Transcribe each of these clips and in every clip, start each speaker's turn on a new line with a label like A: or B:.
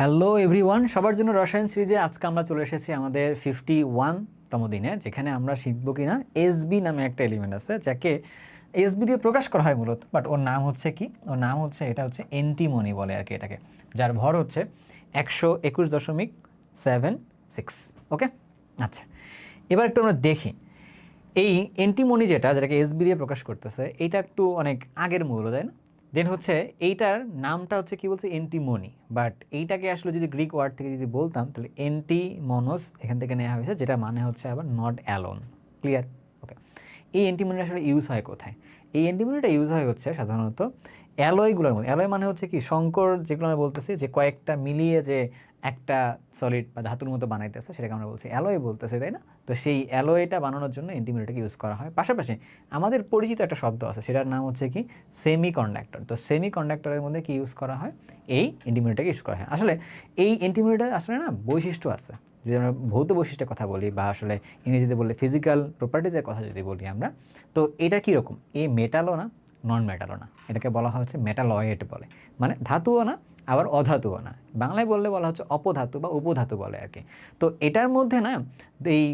A: Hello everyone সবার জন্য রসায়ন সিরিজে আজকে আমরা চলে এসেছি আমাদের ফিফটি ওয়ানতম দিনে, যেখানে আমরা শিখব কিনা এসবি নামে একটা এলিমেন্ট আছে, যাকে এসবি দিয়ে প্রকাশ করা হয় মূলত বাট ওর নাম হচ্ছে কি? ওর নাম হচ্ছে, এটা হচ্ছে এন্টিমনি বলে আর কি এটাকে, যার ভর হচ্ছে একশো একুশ দশমিক সেভেন সিক্স ওকে আচ্ছা এবার একটু আমরা দেখি। এই এন্টিমনি যেটা, যেটাকে এসবি দিয়ে প্রকাশ করতেছে, এটা একটু অনেক আগের মূল্য তাই না? দেন হচ্ছে এইটার নামটা হচ্ছে কি বলছে? এন্টিমনি বাট এইটাকে আসলে যদি গ্রিক ওয়ার্ড থেকে যদি বলতাম, তাহলে এন্টিমনোস এখান থেকে নেওয়া হয়েছে, যেটা মানে হচ্ছে আবার নট অ্যালোন ক্লিয়ার ওকে এই অ্যান্টিমনিটা আসলে ইউজ হয় কোথায়? এই এন্টিমনিটা ইউজ হয় হচ্ছে সাধারণত অ্যালয়গুলোর মধ্যে, অ্যালয় মানে হচ্ছে কি, শঙ্কর যেগুলো আমরা বলতেছি, যে কয়েকটা মিলিয়ে যে একটা সলিড বা ধাতুর মতো বানাইতেছে, সেটাকে আমরা বলছি অ্যালয় বলতেছে, তাই না? তো সেই অ্যালয়টা বানানোর জন্য অ্যান্টিমিটারকে ইউজ করা হয়। পাশাপাশি আমাদের পরিচিত একটা শব্দ আছে, সেটার নাম হচ্ছে কি সেমি কন্ডাক্টর তো সেমি কন্ডাক্টরের মধ্যে কি ইউজ করা হয়? এই অ্যান্টিমিটারকে ইউজ করা হয়। আসলে এই অ্যান্টিমিটার আসলে না, বৈশিষ্ট্য আছে। যদি আমরা ভৌত বৈশিষ্ট্যের কথা বলি বা আসলে ইংরেজিতে বললে ফিজিক্যাল প্রপার্টিজের কথা যদি বলি আমরা, তো এটা কীরকম? এই মেটালও না নন মেটালও না। এটাকে বলা হচ্ছে মেটালয়েড বলে। মানে ধাতুও না আবার অধাতুও না। বাংলায় বললে বলা হচ্ছে অপধাতু বা উপধাতু বলে আর কি। তো এটার মধ্যে না, এই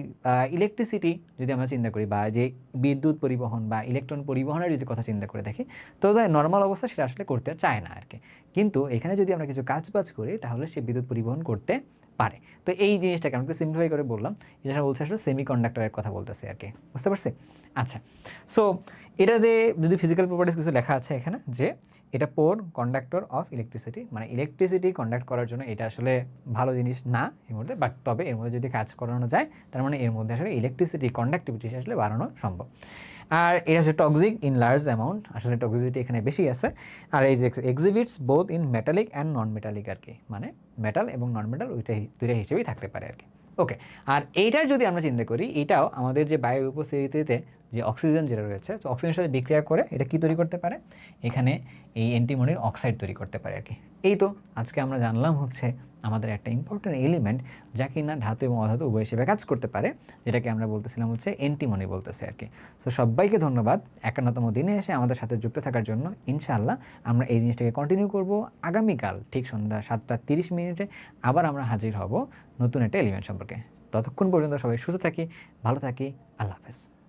A: ইলেকট্রিসিটি যদি আমরা চিন্তা করি বা যে বিদ্যুৎ পরিবহন বা ইলেকট্রন পরিবহনের যদি কথা চিন্তা করে দেখি, তো নর্মাল অবস্থা সেটা আসলে করতে চায় না আর কি। কিন্তু এখানে যদি আমরা কিছু কাজ বাজ করি, তাহলে সে বিদ্যুৎ পরিবহন করতে পারে। তো এই জিনিসটাকে আমি সিম্পলিফাই করে বললাম। যেটা বলছে আসলে সেমি কন্ডাক্টরের কথা বলতেছে আর কি। বুঝতে পারছি? আচ্ছা। সো এটা যে যদি ফিজিক্যাল প্রপার্টিস কিছু লেখা আছে এখানে, যে এটা পোর কন্ডাক্টর অফ ইলেকট্রিসিটি মানে ইলেকট্রিসিটি কন্ডাক্ট করার জন্য এটা আসলে ভালো জিনিস না এর মধ্যে বাট তবে এর মধ্যে যদি কাজ করানো যায়, তার মানে এর মধ্যে আসলে ইলেকট্রিসিটি কন্ডাক্টিভিটি আসলে বাড়ানো সম্ভব। আর এটা হচ্ছে টক্সিক ইন লার্জ অ্যামাউন্ট আসলে টক্সিসিটি এখানে বেশি আছে। আর এই যে exhibits both in metallic and non metallic আর কি মানে মেটাল এবং নন মেটাল ওইটা দুইটা হিসেবেই থাকতে পারে আর কি। ওকে আর এইটার যদি আমরা চিন্তা করি, এটাও আমাদের যে বায়ুর উপস্থিতিতে যে অক্সিজেন যেটা রয়েছে, তো অক্সিজেনের সাথে বিক্রিয়া করে এটা কি তৈরি করতে পারে? এখানে এই অ্যান্টিমনির অক্সাইড তৈরি করতে পারে আর কি। এই তো আজকে আমরা জানলাম হচ্ছে আমাদের একটা ইম্পর্টেন্ট এলিমেন্ট যা কিনা ধাতু এবং অধাতু উভয় হিসেবে কাজ করতে পারে, যেটাকে আমরা বলতেছিলাম হচ্ছে এন্টিমনি বলতেছে আর কি। সো সবাইকে ধন্যবাদ। একান্নতম দিনে এসে আমাদের সাথে যুক্ত থাকার জন্য ইনশাআল্লাহ আমরা এই জিনিসটাকে কন্টিনিউ করব আগামীকাল ঠিক সন্ধ্যা সাতটা তিরিশ মিনিটে আবার আমরা হাজির হব নতুন একটা এলিমেন্ট সম্পর্কে। ততক্ষণ পর্যন্ত সবাই সুস্থ থাকি, ভালো থাকি, আল্লাহ হাফেজ।